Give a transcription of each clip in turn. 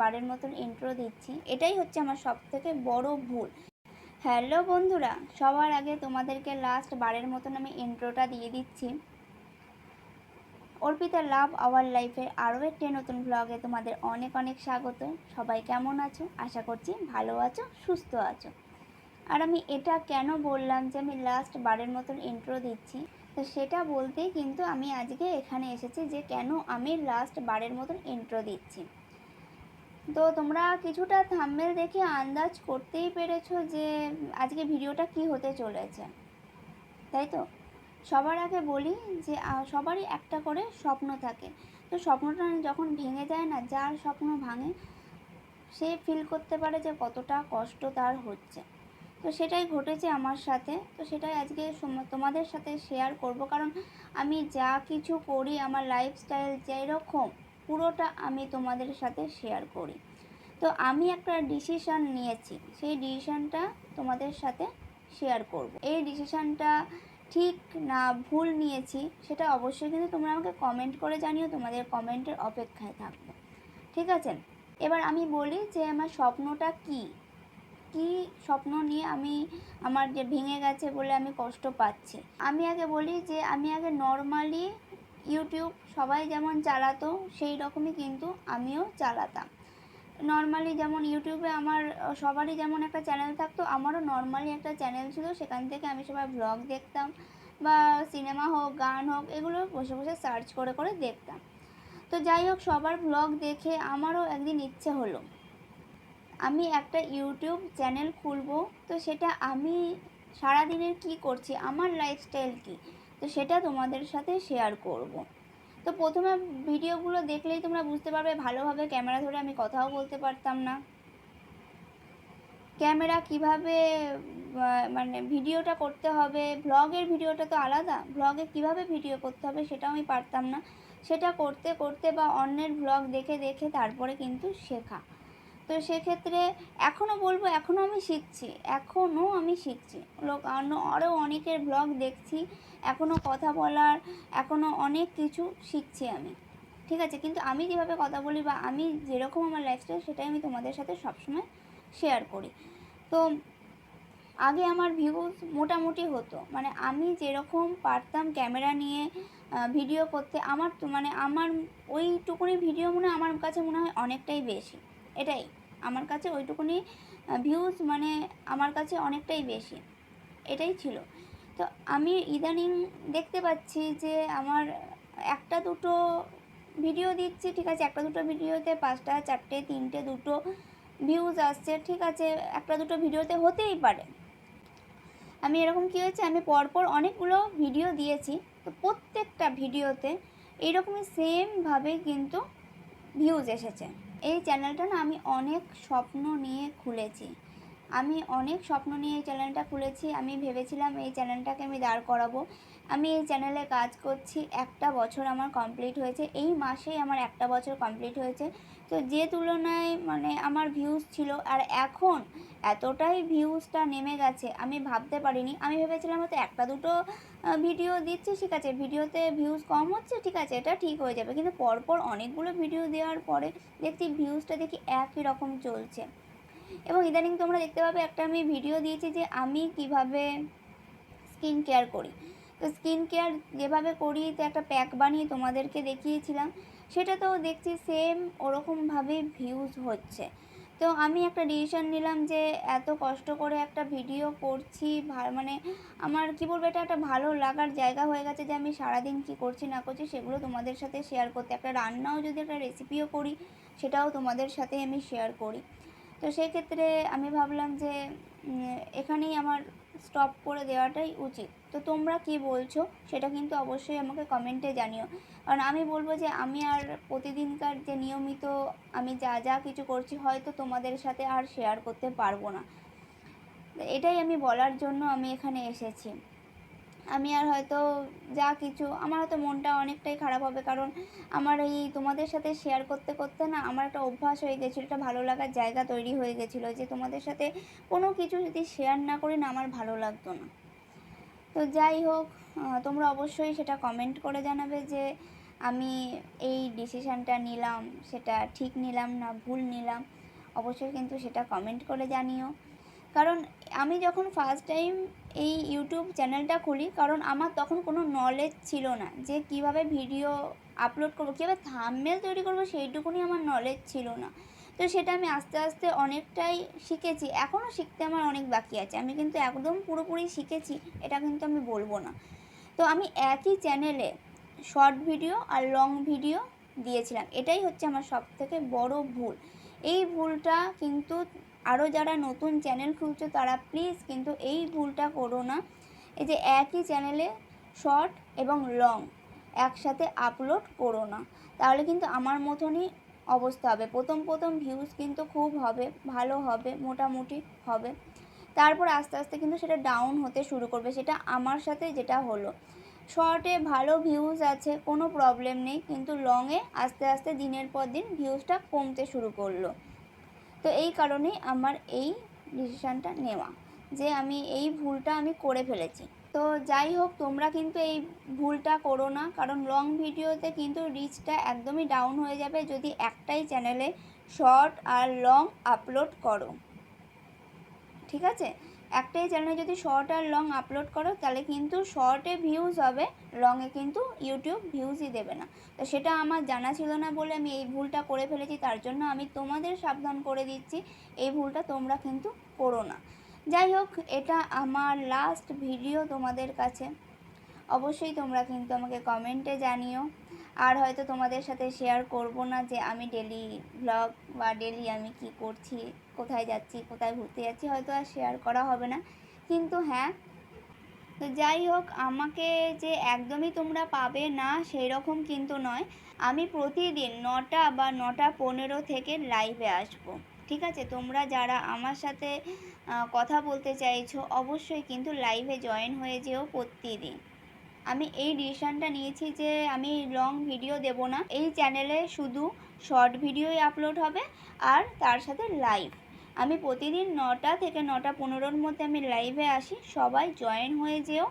বারের মতন ইন্ট্রো দিচ্ছি। এটাই হচ্ছে আমার সব থেকে বড় ভুল। হ্যালো বন্ধুরা, সবার আগে তোমাদেরকে লাস্ট বারের মতন আমি ইন্ট্রোটা দিয়ে দিচ্ছি। অর্পিতা লাভ আওয়ার লাইফের আরও একটি নতুন ব্লগে তোমাদের অনেক অনেক স্বাগত। সবাই কেমন আছো? আশা করছি ভালো আছো, সুস্থ আছো। আর আমি এটা কেন বললাম যে আমি লাস্ট বারের মতন ইন্ট্রো দিচ্ছি? তো সেটা বলতেই কিন্তু আমি আজকে এখানে এসেছি যে কেন আমি লাস্ট বারের মতন ইন্ট্রো দিচ্ছি। তো তোমরা কিছুটা থাম্বেল দেখে আন্দাজ করতেই পেরেছ যে আজকে ভিডিওটা কি হতে চলেছে। তাই তো? সবার আগে বলি যে সবারই একটা করে স্বপ্ন থাকে। তো স্বপ্নটা যখন ভেঙে যায় না, যার স্বপ্ন ভাঙে, সে ফিল করতে পারে যে কতটা কষ্ট তার হচ্ছে। তো সেটাই ঘটেছে আমার সাথে। তো সেটাই আজকে তোমাদের সাথে শেয়ার করব। কারণ আমি যা কিছু করি, আমার লাইফস্টাইল যেরকম পুরোটা আমি তোমাদের সাথে শেয়ার করি। তো আমি একটা ডিসিশন নিয়েছি, সেই ডিসিশনটা তোমাদের সাথে শেয়ার করব। এই ডিসিশনটা ঠিক না ভুল নিয়েছি, সেটা অবশ্যই কিন্তু তোমরা আমাকে কমেন্ট করে জানিও, তোমাদের কমেন্টের অপেক্ষায় থাকব। ঠিক আছে? এবার আমি বলি যে আমার স্বপ্নটা কী? কি স্বপ্ন নিয়ে আমি আমার যে ভেঙে গেছে বলে আমি কষ্ট পাচ্ছি? আমি আগে বলি যে আমি আগে নর্মালি ইউটিউব সবাই যেমন চালাতো, সেই রকমই কিন্তু আমিও চালাতাম। নর্মালি যেমন ইউটিউবে আমার সবারই যেমন একটা চ্যানেল থাকতো, আমারও নর্মালি একটা চ্যানেল ছিল। সেখান থেকে আমি সবাই ব্লগ দেখতাম বা সিনেমা হোক, গান হোক, এগুলো বসে বসে সার্চ করে করে দেখতাম। তো যাই হোক, সবার ব্লগ দেখে আমারও একদিন ইচ্ছে হলো, আমি একটা ইউটিউব চ্যানেল খুলবো। তো সেটা আমি সারাদিনের কি করছি? আমার লাইফস্টাইল কি? তো সেটা তোমাদের সাথে শেয়ার করব। তো প্রথমে ভিডিওগুলো দেখলেই তোমরা বুঝতে পারবে ভালোভাবে ক্যামেরা ধরে আমি কথাও বলতে পারতাম না। ক্যামেরা কীভাবে মানে ভিডিওটা করতে হবে ব্লগের ভিডিওটা তো আলাদা ব্লগে কীভাবে ভিডিও করতে হবে সেটাও আমি পারতাম না। সেটা করতে করতে বা অন্যের ব্লগ দেখে দেখে তারপরে কিন্তু শেখা। তো সেক্ষেত্রে এখনও বলব এখনও আমি শিখছি এখনও আমি শিখছি। লোক, অন্য- আরও অনেকের ব্লগ দেখছি এখনও কথা বলার এখনও অনেক কিছু শিখছি আমি। ঠিক আছে, কিন্তু আমি যেভাবে কথা বলি বা আমি যেরকম আমার লাইফস্টাইল সেটাই আমি তোমাদের সাথে সবসময় শেয়ার করি। তো আগে আমার ভিউজ মোটামুটি হতো মানে আমি যেরকম পারতাম ক্যামেরা নিয়ে ভিডিও করতে, আমার তো মানে আমার ওইটুকুনি ভিডিও মনে আমার কাছে মনে হয় অনেকটাই বেশি। এটাই। আমার কাছে ওইটুকুনি ভিউজ মানে আমার কাছে অনেকটাই বেশি। এটাই ছিল। তো আমি ইদানিং দেখতে পাচ্ছি যে আমার একটা দুটো ভিডিও দিচ্ছি, ঠিক আছে? একটা দুটো ভিডিওতে পাঁচটা, চারটে, তিনটে, দুটো ভিউজ আসছে, ঠিক আছে? একটা দুটো ভিডিওতে হতেই পারে। আমি এরকম কী হয়েছে? আমি পরপর অনেকগুলো ভিডিও দিয়েছি। তো প্রত্যেকটা ভিডিওতে এইরকমই সেমভাবে কিন্তু ভিউজ এসেছে। এই চ্যানেলটা না আমি অনেক স্বপ্ন নিয়ে খুলেছি। আমি অনেক স্বপ্ন নিয়ে এই চ্যানেলটা খুলেছি। আমি ভেবেছিলাম এই চ্যানেলটাকে আমি দাঁড় করাবো। আমি এই চ্যানেলে কাজ করছি। একটা বছর আমার কমপ্লিট হয়েছে। এই মাসেই আমার একটা বছর কমপ্লিট হয়েছে। তো যে তুলনায় মানে আমার ভিউজ ছিল। আর এখন এতটাই ভিউজটা নেমে গেছে, আমি ভাবতে পারিনি। আমি ভেবেছিলাম হয়তো একটা দুটো ভিডিও দিচ্ছি, ঠিক আছে ভিডিওতে ভিউজ কম হচ্ছে, ঠিক আছে, এটা ঠিক হয়ে যাবে। কিন্তু পরপর অনেকগুলো ভিডিও দেওয়ার পরে দেখছি ভিউজটা দেখি একই রকম চলছে। এবং ইদানিং তোমরা দেখতে পাবে, একটা আমি ভিডিও দিয়েছি যে আমি কীভাবে স্কিন কেয়ার করি। তো স্কিন কেয়ার যেভাবে করি, তো একটা প্যাক বানিয়ে তোমাদেরকে দেখিয়েছিলাম সেটা তো দেখছি সেম ওরকমভাবে ভিউজ হচ্ছে। তো আমি একটা ডিসিশন নিলাম যে এত কষ্ট করে একটা ভিডিও করছি মানে আমার কী বলব, এটা একটা ভালো লাগার জায়গা হয়ে গেছে যে আমি সারাদিন কি করছি, না করছি, সেগুলো তোমাদের সাথে শেয়ার করতে। একটা রান্নাও যদি একটা রেসিপিও করি, সেটাও তোমাদের সাথে আমি শেয়ার করি। তো সেক্ষেত্রে আমি ভাবলাম যে এখানেই আমার স্টপ করে দেওয়াটাই উচিত। তো তোমরা কি বলছো? সেটা কিন্তু অবশ্যই আমাকে কমেন্টে জানিও। কারণ আমি বলব যে, আমি আর প্রতিদিনকার যে নিয়মিত আমি যা যা কিছু করছি, হয়তো তোমাদের সাথে আর শেয়ার করতে পারব না। এটাই আমি বলার জন্য আমি এখানে এসেছি। আমি আর হয়তো যা কিছু, আমার হয়তো মনটা অনেকটাই খারাপ হবে। কারণ আমার এই তোমাদের সাথে শেয়ার করতে করতে না আমার একটা অভ্যাস হয়ে গেছিল, একটা ভালো লাগার জায়গা তৈরি হয়ে গেছিল যে তোমাদের সাথে কোনো কিছু যদি শেয়ার না করি না আমার ভালো লাগতো না। তো যাই হোক তোমরা অবশ্যই সেটা কমেন্ট করে জানাবে যে আমি এই ডিসিশানটা নিলাম, সেটা ঠিক নিলাম না ভুল নিলাম, অবশ্যই কিন্তু সেটা কমেন্ট করে জানিও। কারণ আমি যখন ফার্স্ট টাইম এই ইউটিউব চ্যানেলটা খুলি, কারণ আমার তখন কোনো নলেজ ছিল না যে কীভাবে ভিডিও আপলোড করব, কীভাবে থাম্বনেল তৈরি করব, সেইটুকুনি আমার নলেজ ছিল না। তো সেটা আমি আস্তে আস্তে অনেকটাই শিখেছি। এখনও শিখতে আমার অনেক বাকি আছে। আমি কিন্তু একদম পুরোপুরি শিখেছি, এটা কিন্তু আমি বলব না। তো আমি একই চ্যানেলে শর্ট ভিডিও আর লং ভিডিও দিয়েছিলাম। এটাই হচ্ছে আমার সব থেকে বড় ভুল। এই ভুলটা কিন্তু আরও যারা নতুন চ্যানেল খুলছো তারা প্লিজ কিন্তু এই ভুলটা করো না। এই যে একই চ্যানেলে শর্ট এবং লং একসাথে আপলোড করো না। তাহলে কিন্তু আমার মতনই অবস্থা হবে। প্রথম প্রথম ভিউজ কিন্তু খুব হবে, ভালো হবে, মোটামুটি হবে। তারপর আস্তে আস্তে কিন্তু সেটা ডাউন হতে শুরু করবে। সেটা আমার সাথে যেটা হলো। শর্টে ভালো ভিউজ আছে, কোনো প্রবলেম নেই। কিন্তু লংয়ে আস্তে আস্তে দিনের পর দিন ভিউজটা কমতে শুরু করল। তো এই কারণেই আমার এই ডিসিশানটা নেওয়া, যে আমি এই ভুলটা আমি করে ফেলেছি। তো যাই হোক, তোমরা কিন্তু এই ভুলটা করো না, কারণ লং ভিডিওতে কিন্তু রিচটা একদমই ডাউন হয়ে যাবে যদি একটাই চ্যানেলে শর্ট আর লং আপলোড করো। ঠিক আছে? একটাই চ্যানেলে যদি শর্ট আর লং আপলোড করো, তাহলে কিন্তু শর্টে ভিউজ হবে লংয়ে কিন্তু ইউটিউব ভিউজই দেবে না। তো সেটা আমার জানা ছিল না বলে আমি এই ভুলটা করে ফেলেছি, তার জন্য আমি তোমাদের সাবধান করে দিচ্ছি, এই ভুলটা তোমরা কিন্তু করো না। যাই হোক, এটা আমার লাস্ট ভিডিও তোমাদের কাছে। অবশ্যই তোমরা কিন্তু আমাকে কমেন্টে জানিও। আর হয়তো তোমাদের সাথে শেয়ার করব না যে আমি ডেলি ব্লগ বা ডেলি আমি কি করছি, কোথায় যাচ্ছি, কোথায় ঘুরতে যাচ্ছি, হয়তো আর শেয়ার করা হবে না। কিন্তু হ্যাঁ তো যাই হোক, আমাকে যে একদমই তোমরা পাবে না সেই রকম কিন্তু নয়। আমি প্রতিদিন নটা বা নটা পনেরো থেকে লাইভে আসব। ঠিক আছে? তোমরা যারা আমার সাথে কথা বলতে চাইছো, অবশ্যই কিন্তু লাইভে জয়েন হয়ে যেও প্রতিদিন। আমি এই ডিসিশানটা নিয়েছি যে আমি লং ভিডিও দেব না। এই চ্যানেলে শুধু শর্ট ভিডিওই আপলোড হবে আর তার সাথে লাইভ আমি প্রতিদিন নটা থেকে নটা পনেরোর মধ্যে আমি লাইভে আসি, সবাই জয়েন হয়ে যেও।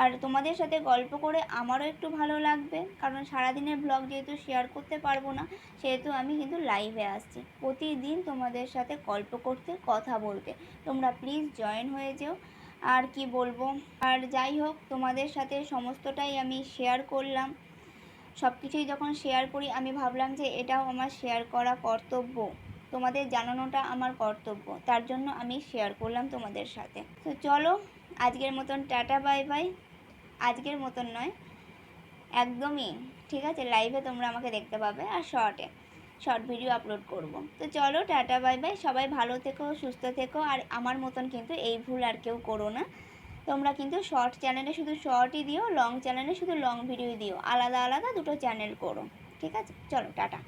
আর তোমাদের সাথে গল্প করে আমারও একটু ভালো লাগবে, কারণ সারাদিনের ব্লগ যেহেতু শেয়ার করতে পারব না, সেহেতু আমি কিন্তু লাইভে আসছি। প্রতিদিন তোমাদের সাথে গল্প করতে, কথা বলতে। তোমরা প্লিজ জয়েন হয়ে যেও। আর কি বলব? আর যাই হোক, তোমাদের সাথে সমস্তটাই আমি শেয়ার করলাম। সব কিছুই যখন শেয়ার করি, আমি ভাবলাম যে এটাও আমার শেয়ার করা কর্তব্য। তোমাদের জানানোটা আমার কর্তব্য। তার জন্য আমি শেয়ার করলাম তোমাদের সাথে। তো চলো, আজকের মতন টাটা বাই বাই আজকের মতন নয়, একদমই। ঠিক আছে লাইভে তোমরা আমাকে দেখতে পাবে, আর শর্টে শর্ট ভিডিও আপলোড করব। তো চলো, টাটা বাই বাই সবাই ভালো থেকো, সুস্থ থেকো। আর আমার মতন কিন্তু এই ভুল আর কেউ করো না। তোমরা কিন্তু শর্ট চ্যানেলে শুধু শর্টই দিও লং চ্যানেলে শুধু লং ভিডিও দিও। আলাদা আলাদা দুটো চ্যানেল করো। ঠিক আছে? চলো, টাটা।